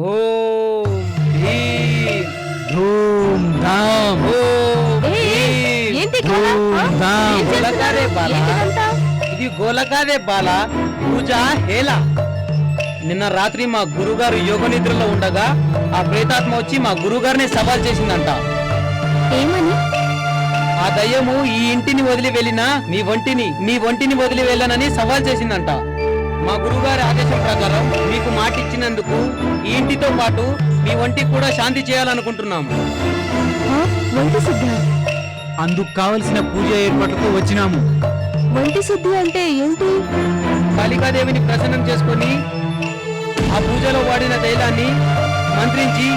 ఓం భీం ధూమ్ ధామ్ ఓం ఏయ్, భీం ఏంటి గోల? ఆ? ధూమ్ ఏం చేస్తున్నారు? గోలకారే బాల. ఏంటిదంతా? ఇది గోలకాదే బాల పూజ హేళ నిన్న రాత్రి మా గురుగారు యోగ నిద్రలో ఉండగా ఆ ప్రేతాత్మ వచ్చి మా గురుగారిని సవాల్ చేసిందంట ఏమని ఆ దయ్యము ఈ ఇంటిని వదిలి వెళ్ళినా మీ ఒంటిని మీ ఒంటిని వదిలి వెళ్ళనని సవాల్ చేసిందంట మా గురుగారి ఆదేశం ప్రకారం మీకు మాట ఇచ్చినందుకు ఈ ఇంటితో పాటు మీ ఒంటికి కూడా శాంతి చేయాలనుకుంటున్నాము. ఆ? ఒంటి శుద్ధి అందుకు కావలసిన పూజ ఏర్పాట్లతో వచ్చినాము. ఒంటి శుద్ధి అంటే ఏంటి? కాళికాదేవిని ప్రసన్నం చేసుకొని ఆ పూజలో వాడిన తైలాన్ని మంత్రించి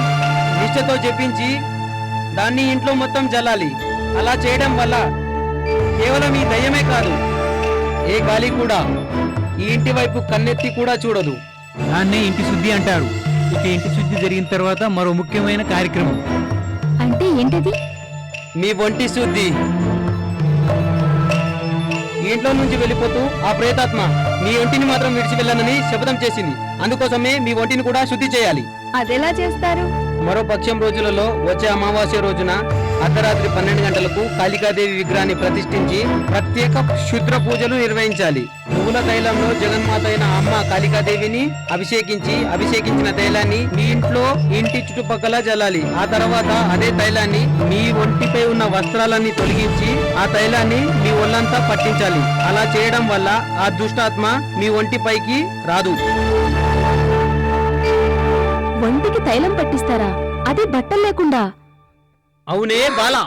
నిష్ఠతో జపించి దాన్ని ఇంట్లో మొత్తం జల్లాలి. అలా చేయడం వల్ల కేవలం ఈ దయ్యమే కాదు ఏ గాలి కూడా ఈ ఇంటి వైపు కన్నెత్తి కూడా చూడదు. దాన్నే ఇంటి శుద్ధి అంటారు. ఇక ఇంటి శుద్ధి జరిగిన తర్వాత మరో ముఖ్యమైన కార్యక్రమం. అంటే ఏంటది? మీ ఒంటి శుద్ధి. ఇంట్లో నుంచి వెళ్ళిపోతూ ఆ ప్రేతాత్మ మీ ఒంటిని మాత్రం విడిచి వెళ్ళనని శపథం చేసింది. అందుకోసమే మీ ఒంటిని కూడా శుద్ధి చేయాలి. అదెలా చేస్తారు? మరో పక్షం రోజులలో వచ్చే అమావాస్య రోజున అర్ధరాత్రి పన్నెండు గంటలకు కాళికాదేవి విగ్రహాన్ని ప్రతిష్ఠించి ప్రత్యేక క్షుద్ర పూజలు నిర్వహించాలి. పువ్వుల తైలంలో జగన్మాత అయిన అమ్మ కాళికాదేవిని అభిషేకించి అభిషేకించిన తైలాన్ని మీ ఇంట్లో ఇంటి చుట్టుపక్కల జల్లాలి ఆ తర్వాత అదే తైలాన్ని మీ ఒంటిపై ఉన్న వస్త్రాలన్నీ తొలగించి ఆ తైలాన్ని మీ ఒళ్ళంతా పట్టించాలి. అలా చేయడం వల్ల ఆ దుష్టాత్మ మీ ఒంటిపైకి రాదు. ఒంటికి తైలం పట్టిస్తారా? అది బట్టలు లేకుండా అవునే బాలా.